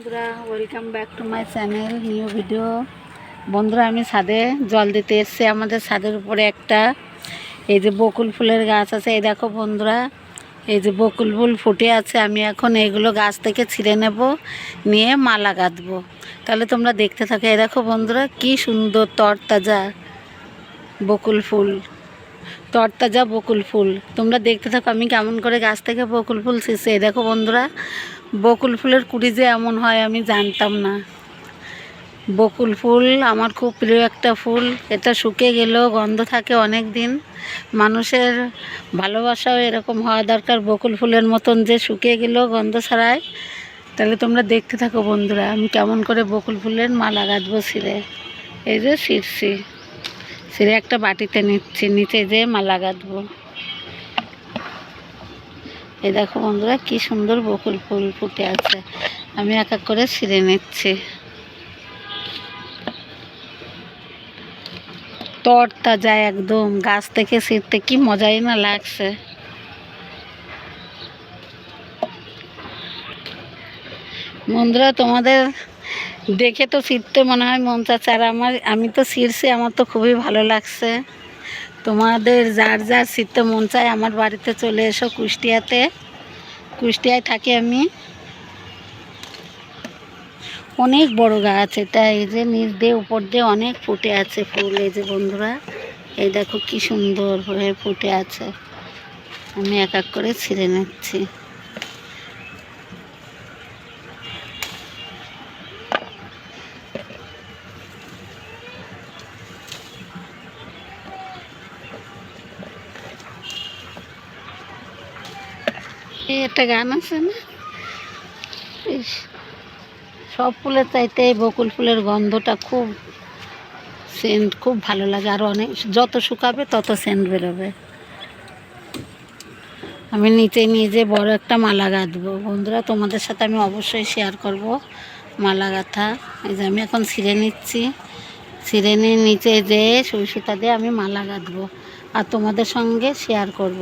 বন্ধুরা welcome back to my channel new video বন্ধুরা, আমি ছাদে জল দিতে এসছি। আমাদের ছাদের উপরে একটা, এই যে বকুল ফুলের গাছ আছে। এই দেখো বন্ধুরা, এই যে বকুল ফুল ফুটে আছে। আমি এখন এইগুলো গাছ থেকে ছিঁড়ে নেব, নিয়ে মালা গাঁথবো। তাহলে তোমরা দেখতে থাকো। এই দেখো বন্ধুরা, কি সুন্দর তরতাজা বকুল ফুল। তরতাজা বকুল ফুল। তোমরা দেখতে থাকো আমি কেমন করে গাছ থেকে বকুল ফুল ছিঁড়ছি। এই দেখো বন্ধুরা বকুল ফুলের কুড়ি যে এমন হয় আমি জানতাম না। বকুল ফুল আমার খুব প্রিয় একটা ফুল। এটা শুকিয়ে গেলেও গন্ধ থাকে অনেক দিন মানুষের ভালোবাসাও এরকম হওয়া দরকার। বকুল ফুলের মতন যে শুকিয়ে গেলেও গন্ধ ছাড়ায়। তাহলে তোমরা দেখতে থাকো বন্ধুরা, আমি কেমন করে বকুল ফুলের মালা গাঁথবো সিরে এই যে ছিঁড়ছি সিরে একটা বাটিতে নিচ্ছি, নিচে যে মালা গাঁথবো। এই দেখো বন্ধুরা, কি সুন্দর বকুল ফুল ফুটে আছে। আমি এক এক করে ছিঁড়ে নিচ্ছি। তরতাজা একদম, গাছ থেকে ছিঁড়তে কি মজাই না লাগছে। বন্ধুরা, তোমাদের দেখে তো ছিঁড়তে মনে হয় মন চাচ্ছে, আর আমার আমি তো ছিঁড়ছি, আমার তো খুবই ভালো লাগছে। তোমাদের যার যার শীতে মন চায় আমার বাড়িতে চলে এসো কুষ্টিয়াতে। কুষ্টিয়ায় থাকি আমি। অনেক বড় গাছ এটা এই যে নিচ দিয়ে উপর দিয়ে অনেক ফুটে আছে ফুল, এই যে বন্ধুরা। এই দেখো কি সুন্দর হয়ে ফুটে আছে। আমি এক এক করে ছিঁড়ে নিচ্ছি। একটা গান আছে না? সব ফুলের চাইতে বকুল ফুলের গন্ধটা খুব সেন্ট খুব ভালো লাগে। আর অনেক, যত শুকাবে তত সেন্ট বেরোবে। আমি নিচে নিয়ে যে বড় একটা মালা গাঁথবো বন্ধুরা, তোমাদের সাথে আমি অবশ্যই শেয়ার করব মালা গাঁথা। এই যে আমি এখন ছিঁড়ে নিচ্ছি। ছিঁড়ে নিয়ে নিচে যে সুই সুতা দিয়ে আমি মালা গাঁথবো আর তোমাদের সঙ্গে শেয়ার করব।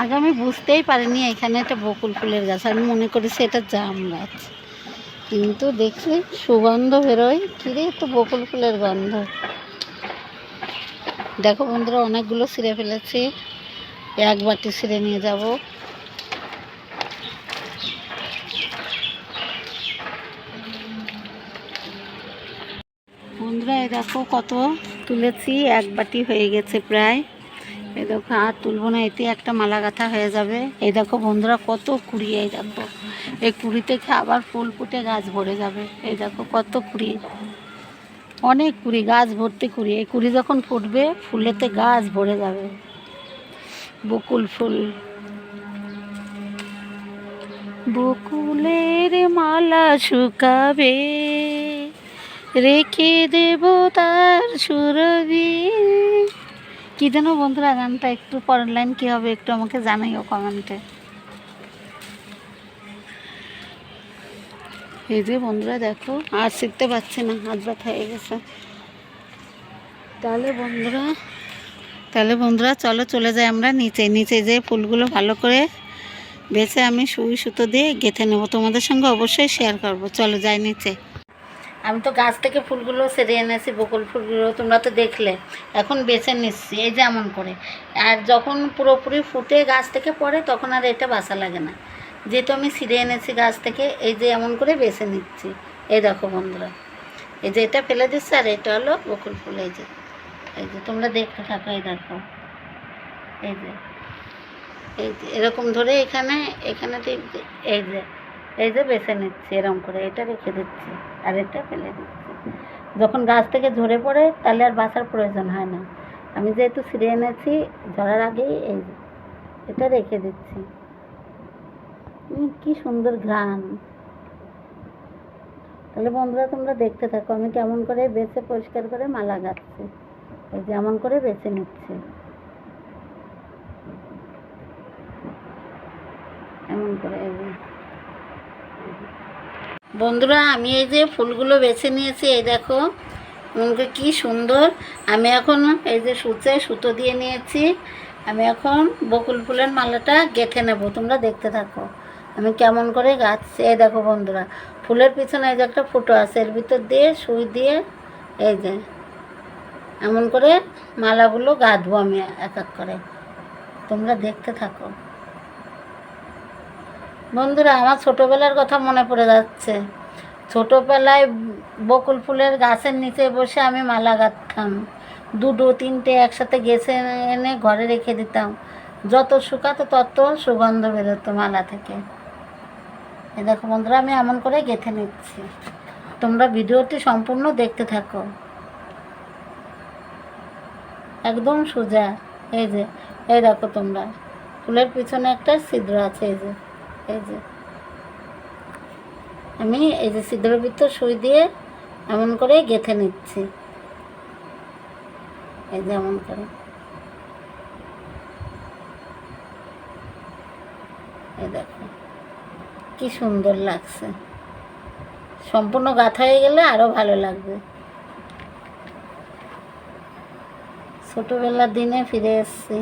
আগে আমি বুঝতেই পারিনি এখানে একটা বকুল ফুলের গাছ। আমি মনে করেছি এটা জাম গাছ। কিন্তু দেখছি সুগন্ধ বেরোয়। কিরে তো বকুল ফুলের গন্ধ। দেখো বন্ধুরা, অনেকগুলো ছিঁড়ে ফেলেছি। এক বাটি ছিঁড়ে নিয়ে যাব। বন্ধুরা, এই দেখো কত তুলেছি। এক বাটি হয়ে গেছে প্রায়। এই দেখো, আর তুলবো না, এতে একটা মালা গাঁথা হয়ে যাবে। এই দেখো বন্ধুরা, কত কুড়ি, এই এই কুড়ি থেকে আবার ফুল ফুটে গাছ ভরে যাবে। এই দেখো, কত কুড়ি। অনেক কুড়ি, গাছ ভর্তি কুড়ি। এই কুড়ি যখন ফুটবে, ফুলেতে গাছ ভরে যাবে। বকুল ফুল। বকুলের মালা শুকাবে। রেখে দেব তার সুরভি কি যেন বন্ধুরা গানটা একটু পরের লাইন কী হবে একটু আমাকে জানাইও কমেন্টে। এই যে বন্ধুরা দেখো, আর শিখতে পারছি না, হাত ব্যথা হয়ে গেছে। তাহলে বন্ধুরা তাহলে বন্ধুরা চলো চলে যাই আমরা নিচে। নিচে যে ফুলগুলো ভালো করে বেছে আমি সুই সুতো দিয়ে গেঁথে নেব। তোমাদের সঙ্গে অবশ্যই শেয়ার করব। চলো যাই নিচে। আমি তো গাছ থেকে ফুলগুলো সেরে এনেছি, বকুল ফুলগুলো, তোমরা তো দেখলে। এখন বেছে নিচ্ছি, এই যে এমন করে। আর যখন পুরোপুরি ফুটে গাছ থেকে পড়ে, তখন আর এটা বাসা লাগে না। যেহেতু আমি ছিঁড়ে এনেছি গাছ থেকে, এই যে এমন করে বেছে নিচ্ছি। এই দেখো বন্ধুরা, এই যে এটা ফেলে দিচ্ছে, আর এটা হলো বকুল ফুল, এই যে। এই যে তোমরা দেখতে থাকো, এই দেখো। এই যে এই যে, এরকম ধরে এখানে এখানে এই যে এই যে বেছে নিচ্ছি, এরম করে এটা রেখে দিচ্ছি, আর এটা ফেলে দিচ্ছি। যখন গাছ থেকে ঝরে পড়ে, তাহলে আর বাঁচার প্রয়োজন হয় না। আমি যেহেতু ছিঁড়ে এনেছি, ঝরার আগেই এই এটা রেখে দিচ্ছি। কি সুন্দর ঘ্রাণ। তাহলে বন্ধুরা, তোমরা দেখতে থাকো, আমি কেমন করে বেছে, পরিষ্কার করে মালা গাচ্ছি এই যে এমন করে বেছে নিচ্ছি। এমন করে, এই বন্ধুরা, আমি এই যে ফুলগুলো বেছে নিয়েছি, এই দেখো, মনকে কি সুন্দর। আমি এখন এই যে সুচে সুতো দিয়ে নিয়েছি, আমি এখন বকুল ফুলের মালাটা গেঁথে নেব, তোমরা দেখতে থাকো। আমি কেমন করে গাচ্ছি এই দেখো বন্ধুরা, ফুলের পিছনে এই যে একটা ফুটো আছে, এর ভিতর দিয়ে সুই দিয়ে এই যে এমন করে মালাগুলো গাঁথবো আমি এক এক করে। তোমরা দেখতে থাকো। বন্ধুরা, আমার ছোটোবেলার কথা মনে পড়ে যাচ্ছে। ছোটোবেলায় বকুল ফুলের গাছের নিচে বসে আমি মালা গাঁথতাম। দুটো, তিনটে একসাথে গেছে এনে ঘরে রেখে দিতাম। যত শুকাতো তত সুগন্ধ বেরোতো মালা থেকে। এই দেখো বন্ধুরা, আমি এমন করে গেঁথে নিচ্ছি। তোমরা ভিডিওটি সম্পূর্ণ দেখতে থাকো। একদম সোজা, এই যে, এই দেখো তোমরা। ফুলের পিছনে একটা ছিদ্র আছে, এই যে। এই যে। আমি এই যে ছিদ্রের ভিতর সুই দিয়ে এমন করে গেঁথে নিচ্ছি। এই যে এমন করে। এই দেখো, কি সুন্দর লাগছে। সম্পূর্ণ গাঁথা হয়ে গেলে আরও ভালো লাগবে। ছোটবেলার দিনে ফিরে এসেছি।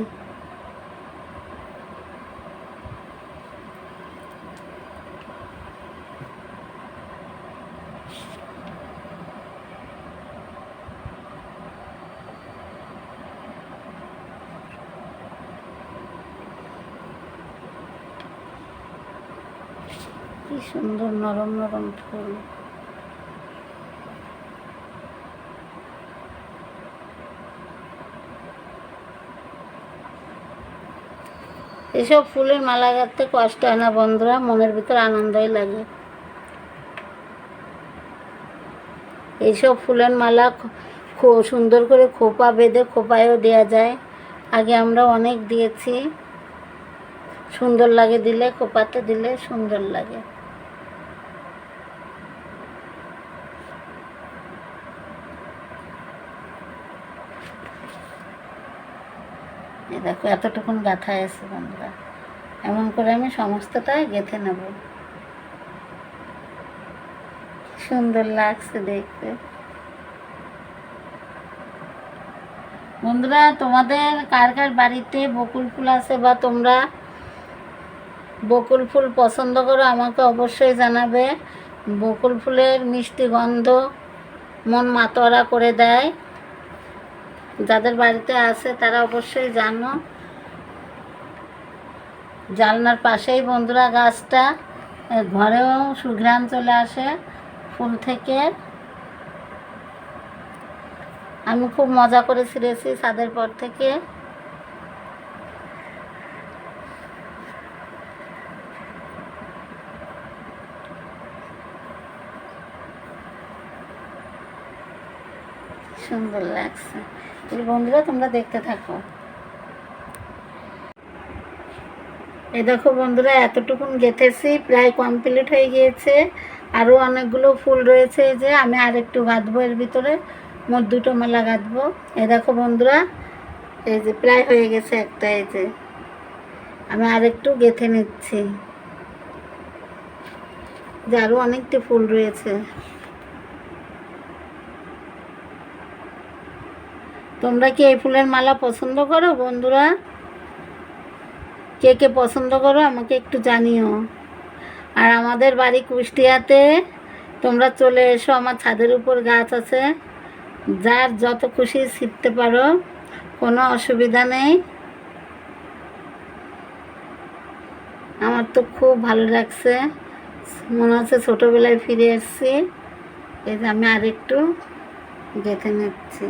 কি সুন্দর নরম নরম ফুল। এসব ফুলের মালা গাঁথতে কষ্ট হয় না বন্ধুরা, মনের ভিতর আনন্দই লাগে। এইসব ফুলের মালা সুন্দর করে খোপা বেঁধে খোপায়ও দেওয়া যায়। আগে আমরা অনেক দিয়েছি। সুন্দর লাগে দিলে, খোপাতে দিলে সুন্দর লাগে। এই দেখো, এতটুকুন গাঁথা আছে বন্ধুরা। এমন করে আমি সমস্তটা গেঁথে নেব। সুন্দর লাগছে দেখতে। বন্ধুরা, তোমাদের কার কার বাড়িতে বকুল ফুল আছে বা তোমরা বকুল ফুল পছন্দ করো, আমাকে অবশ্যই জানাবে। বকুল ফুলের মিষ্টি গন্ধ মন মাতোয়ারা করে দেয়। যাদের বাড়িতে আছে তারা অবশ্যই জানো। জানলার পাশেই বন্ধুরা গাছটা ঘরেও সুঘ্রাণ চলে আসে ফুল থেকে। আমি খুব মজা করে ছিঁড়েছি ছাদের পর থেকে। সুন্দর লাগছে। বন্ধুরা, তোমরা দেখতে থাকো। এই দেখো বন্ধুরা, এতটুকুন গেঁথেছি, প্রায় কমপ্লিট হয়ে গিয়েছে। আরও অনেকগুলো ফুল রয়েছে যে, আমি আরেকটু গাঁথবো এর ভিতরে। মোট দুটো মালা গাঁথবো এই দেখো বন্ধুরা, এই যে প্রায় হয়ে গেছে একটা, এই যে। আমি আর একটু গেঁথে নিচ্ছি। যে আরও অনেকটি ফুল রয়েছে। তোমরা কি এই ফুলের মালা পছন্দ করো, বন্ধুরা? কে কে পছন্দ করো আমাকে একটু জানিও। আর আমাদের বাড়ি কুষ্টিয়াতে তোমরা চলে এসো, আমার ছাদের উপর গাছ আছে। যার যত খুশি ছিটতে পারো, কোনো অসুবিধা নেই। আমার তো খুব ভালো লাগছে। মনে হচ্ছে ছোটোবেলায় ফিরে এসেছি। এই যে আমি আরেকটু গেঁথে নিচ্ছি।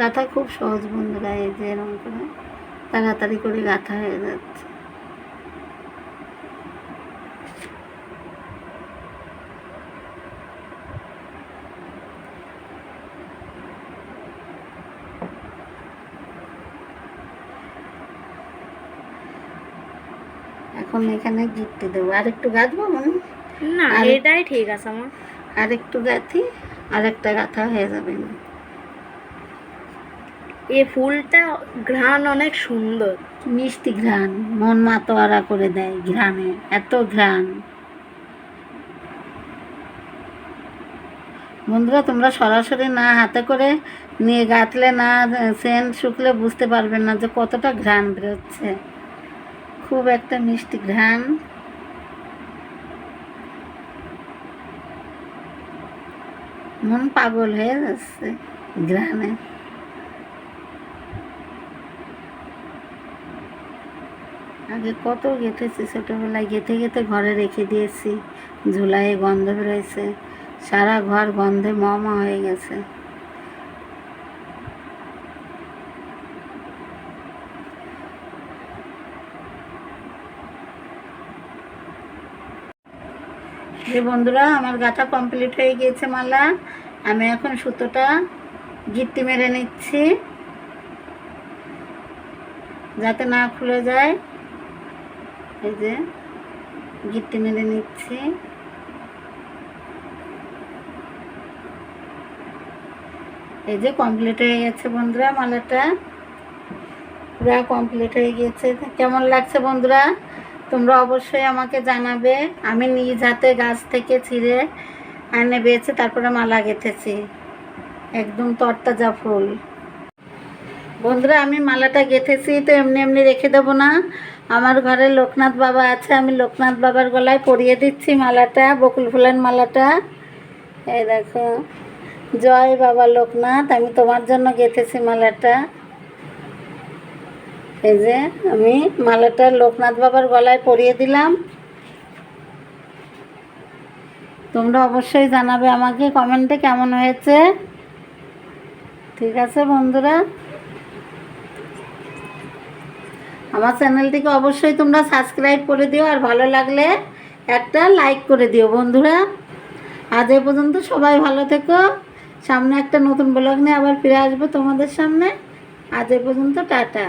গাঁথা খুব সহজ বন্ধুরা এই যে এরকম করে তাড়াতাড়ি করে গাঁথা হয়ে যাচ্ছে। এখন এখানে গিফটে দেবো। আর একটু গাঁথবো মনে? না এটাই ঠিক আছে আমার আর একটু গাঁথি আর একটা গাঁথা হয়ে যাবে। এই ফুলটা ঘ্রাণ অনেক সুন্দর। মিষ্টি ঘ্রাণ, মন মাতোয়ারা করে দেয় ঘ্রাণে, এত ঘ্রাণ। বন্ধুরা, তোমরা সরাসরি না হাতে করে নিয়ে গাঁথলে না, সেন্ট শুকলে বুঝতে পারবে না যে কতটা ঘ্রাণ বেরোচ্ছে। খুব একটা মিষ্টি ঘ্রাণ। মন পাগল হয়ে যাচ্ছে ঘ্রাণে। আগে কত গেঁথেছি, ছোটোবেলায় গেঁথে গেঁথে ঘরে রেখে দিয়েছি। ঝুলাইয়ে গন্ধ বেরোয়েছে। সারা ঘর গন্ধে মমা হয়ে গেছে। যে বন্ধুরা, আমার গাঁথা কমপ্লিট হয়ে গিয়েছে মালা। আমি এখন সুতোটা গিট্টি মেরে নিচ্ছি। যাতে না খুলে যায়। এই যে গিট্টি মেরে নিচ্ছি। এই যে কমপ্লিট হয়ে গেছে বন্ধুরা মালাটা। পুরা কমপ্লিট হয়ে গেছে কেমন লাগছে বন্ধুরা? তোমরা অবশ্যই আমাকে জানাবে। আমি নিজ হাতে গাছ থেকে ছিঁড়ে আনে বেছে, তারপরে মালা গেঁথেছি। একদম তরতাজা ফুল। বন্ধুরা, আমি মালাটা গেঁথেছি, তো এমনি এমনি রেখে দেবো না। আমার ঘরে লোকনাথ বাবা আছে, আমি লোকনাথ বাবার গলায় পরিয়ে দিচ্ছি মালাটা, বকুল ফুলের মালাটা। এই দেখো। জয় বাবা লোকনাথ, আমি তোমার জন্য গেঁথেছি মালাটা। এই যে আমি মালাটা লোকনাথ বাবার গলায় পরিয়ে দিলাম। তোমরা অবশ্যই জানাবে আমাকে, কমেন্টে কেমন হয়েছে। ঠিক আছে বন্ধুরা। আমার চ্যানেলটিকে অবশ্যই তোমরা সাবস্ক্রাইব করে দিও আর ভালো লাগলে একটা লাইক করে দিও বন্ধুরা। আজ এ পর্যন্ত সবাই ভালো থেকো। সামনে একটা নতুন ব্লগ নিয়ে আবার ফিরে আসব তোমাদের সামনে। আজ এ পর্যন্ত টাটা।